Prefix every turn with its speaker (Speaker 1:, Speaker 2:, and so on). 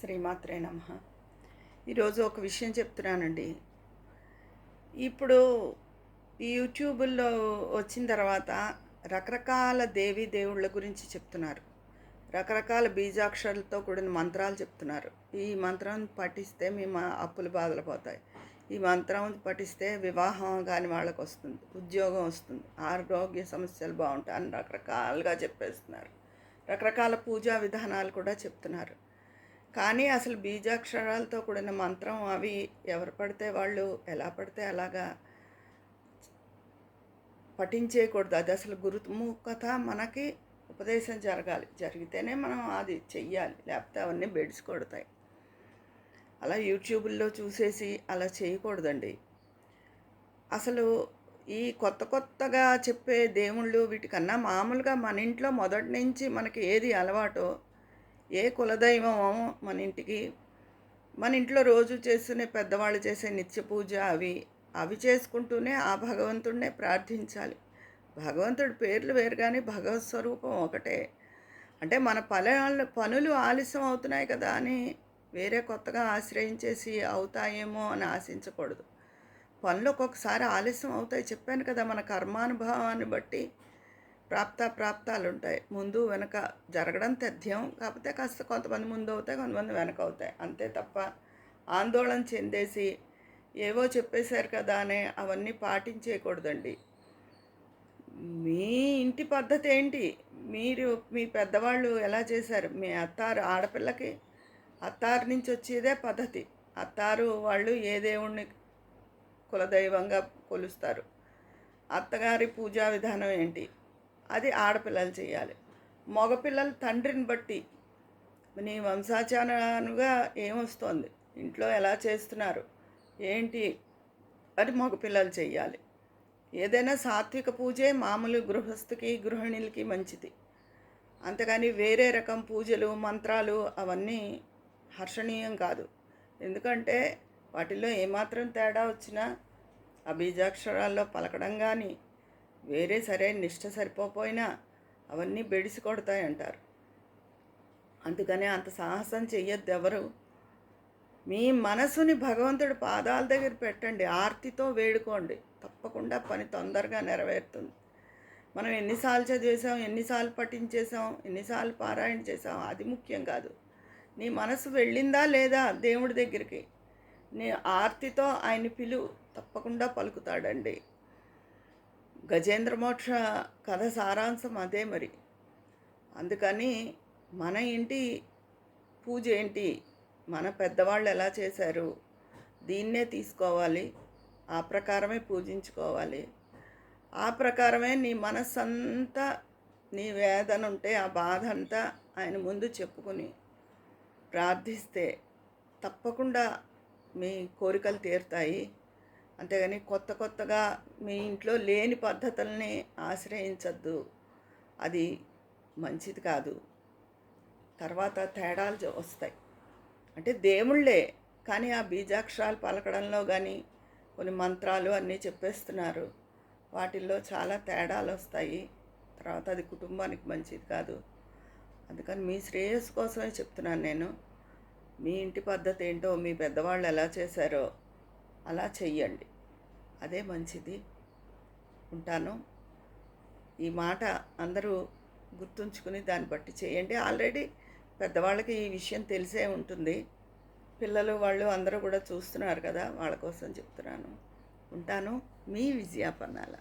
Speaker 1: శ్రీమాత్రే నమ. ఈరోజు ఒక విషయం చెప్తున్నానండి. ఇప్పుడు ఈ యూట్యూబుల్లో వచ్చిన తర్వాత రకరకాల దేవీ దేవుళ్ళ గురించి చెప్తున్నారు. రకరకాల బీజాక్షరాలతో కూడిన మంత్రాలు చెప్తున్నారు. ఈ మంత్రం పఠిస్తే మీ మా అప్పులు బాధలు పోతాయి ఈ మంత్రం పఠిస్తే వివాహం కాని వాళ్ళకి వస్తుంది. ఉద్యోగం వస్తుంది. ఆరోగ్య సమస్యలు బాగుంటాయి అని రకరకాలుగా చెప్పేస్తున్నారు. రకరకాల పూజా విధానాలు కూడా చెప్తున్నారు. కానీ అసలు బీజాక్షరాలతో కూడిన మంత్రం అవి ఎవరు పడితే వాళ్ళు ఎలా పడితే అలాగా పఠించేయకూడదు. అది అసలు గురుముఖత మనకి ఉపదేశం జరగాలి. జరిగితేనే మనం అది చెయ్యాలి. లేకపోతే అవన్నీ బెడ్స్ కొడతాయి. అలా యూట్యూబ్లో చూసేసి అలా చేయకూడదండి. అసలు ఈ కొత్త కొత్తగా చెప్పే దేవుళ్ళు వీటికన్నా మామూలుగా మన ఇంట్లో మొదటి నుంచి మనకి ఏది అలవాటో ఏ కులదైవమో మన ఇంటికి. మన ఇంట్లో రోజు చేస్తున్న పెద్దవాళ్ళు చేసే నిత్య పూజ అవి అవి చేసుకుంటూనే ఆ భగవంతుడినే ప్రార్థించాలి. భగవంతుడి పేర్లు వేరు కానీ భగవత్ స్వరూపం ఒకటే. అంటే మన పనులు పనులు ఆలస్యం అవుతున్నాయి కదా అని వేరే కొత్తగా ఆశ్రయించేసి అవుతాయేమో అని ఆశించకూడదు. పనులు ఒక్కొక్కసారి ఆలస్యం అవుతాయి. చెప్పాను కదా మన కర్మానుభవాన్ని బట్టి ప్రాప్త ప్రాప్తాలు ఉంటాయి ముందు వెనక జరగడం తథ్యం కాకపోతే కాస్త కొంతమంది ముందు అవుతాయి కొంతమంది వెనక అవుతాయి అంతే తప్ప ఆందోళన చెందేసి ఏవో చెప్పేశారు కదా అనే అవన్నీ పాటించేయకూడదండి. మీ ఇంటి పద్ధతి ఏంటి? మీరు మీ పెద్దవాళ్ళు ఎలా చేశారు? మీ అత్తారు ఆడపిల్లకి అత్తారు నుంచి వచ్చేదే పద్ధతి. అత్తారు వాళ్ళు ఏ దేవుణ్ణి కులదైవంగా కొలుస్తారు? అత్తగారి పూజా విధానం ఏంటి? అది ఆడపిల్లలు చేయాలి. మగపిల్లలు తండ్రిని బట్టి నీ వంశాచారానుగా ఏమొస్తోంది? ఇంట్లో ఎలా చేస్తున్నారు? ఏంటి? అది మగపిల్లలు చేయాలి ఏదైనా సాత్విక పూజే మామూలు గృహస్థుకి గృహిణులకి మంచిది. అంతేగాని వేరే రకం పూజలు మంత్రాలు అవన్నీ హర్షణీయం కాదు. ఎందుకంటే వాటిల్లో ఏమాత్రం తేడా వచ్చినా ఆ బీజాక్షరాల్లో పలకడం కానీ వేరే సరైన నిష్ట సరిపోపోయినా అవన్నీ బెడిసి కొడతాయి అంటారు అందుకని అంత సాహసం చెయ్యొద్దు ఎవరు మీ మనసుని భగవంతుడి పాదాల దగ్గర పెట్టండి. ఆర్తితో వేడుకోండి. తప్పకుండా పని తొందరగా నెరవేరుతుంది. మనం ఎన్నిసార్లు చదివేసాం ఎన్నిసార్లు పఠించేసాం ఎన్నిసార్లు పారాయణ చేసాం అది ముఖ్యం కాదు. నీ మనసు వెళ్ళిందా లేదా దేవుడి దగ్గరికి? నీ ఆర్తితో ఆయన పిలు తప్పకుండా పలుకుతాడండి. గజేంద్ర మోక్ష కథ సారాంశం అదే మరి. అందుకని మన ఇంటి పూజ ఏంటి? మన పెద్దవాళ్ళు ఎలా చేశారు? దీన్నే తీసుకోవాలి. ఆ ప్రకారమే పూజించుకోవాలి. ఆ ప్రకారమే నీ మనస్సంతా నీ వేదన ఉంటే ఆ బాధ అంతా ఆయన ముందు చెప్పుకుని ప్రార్థిస్తే తప్పకుండా మీ కోరికలు తీరుతాయి. అంతేగాని కొత్త కొత్తగా మీ ఇంట్లో లేని పద్ధతుల్ని ఆశ్రయించద్దు. అది మంచిది కాదు. తర్వాత తేడాలు వస్తాయి. అంటే దేవుళ్ళే కానీ ఆ బీజాక్షరాలు పలకడంలో కానీ కొన్ని మంత్రాలు అన్నీ చెప్పేస్తున్నారు. వాటిల్లో చాలా తేడాలు వస్తాయి. తర్వాత అది కుటుంబానికి మంచిది కాదు. అందుకని మీ శ్రేయస్సు కోసమే చెప్తున్నాను నేను. మీ ఇంటి పద్ధతి ఏంటో మీ పెద్దవాళ్ళు ఎలా చేశారో అలా చెయ్యండి. అదే మంచిది. ఉంటాను. ఈ మాట అందరూ గుర్తుంచుకుని దాన్ని బట్టి చేయండి. ఆల్రెడీ పెద్దవాళ్ళకి ఈ విషయం తెలిసే ఉంటుంది. పిల్లలు వాళ్ళు అందరూ కూడా చూస్తున్నారు కదా వాళ్ళ కోసం చెప్తున్నాను. ఉంటాను. మీ విజయాపన్నాల.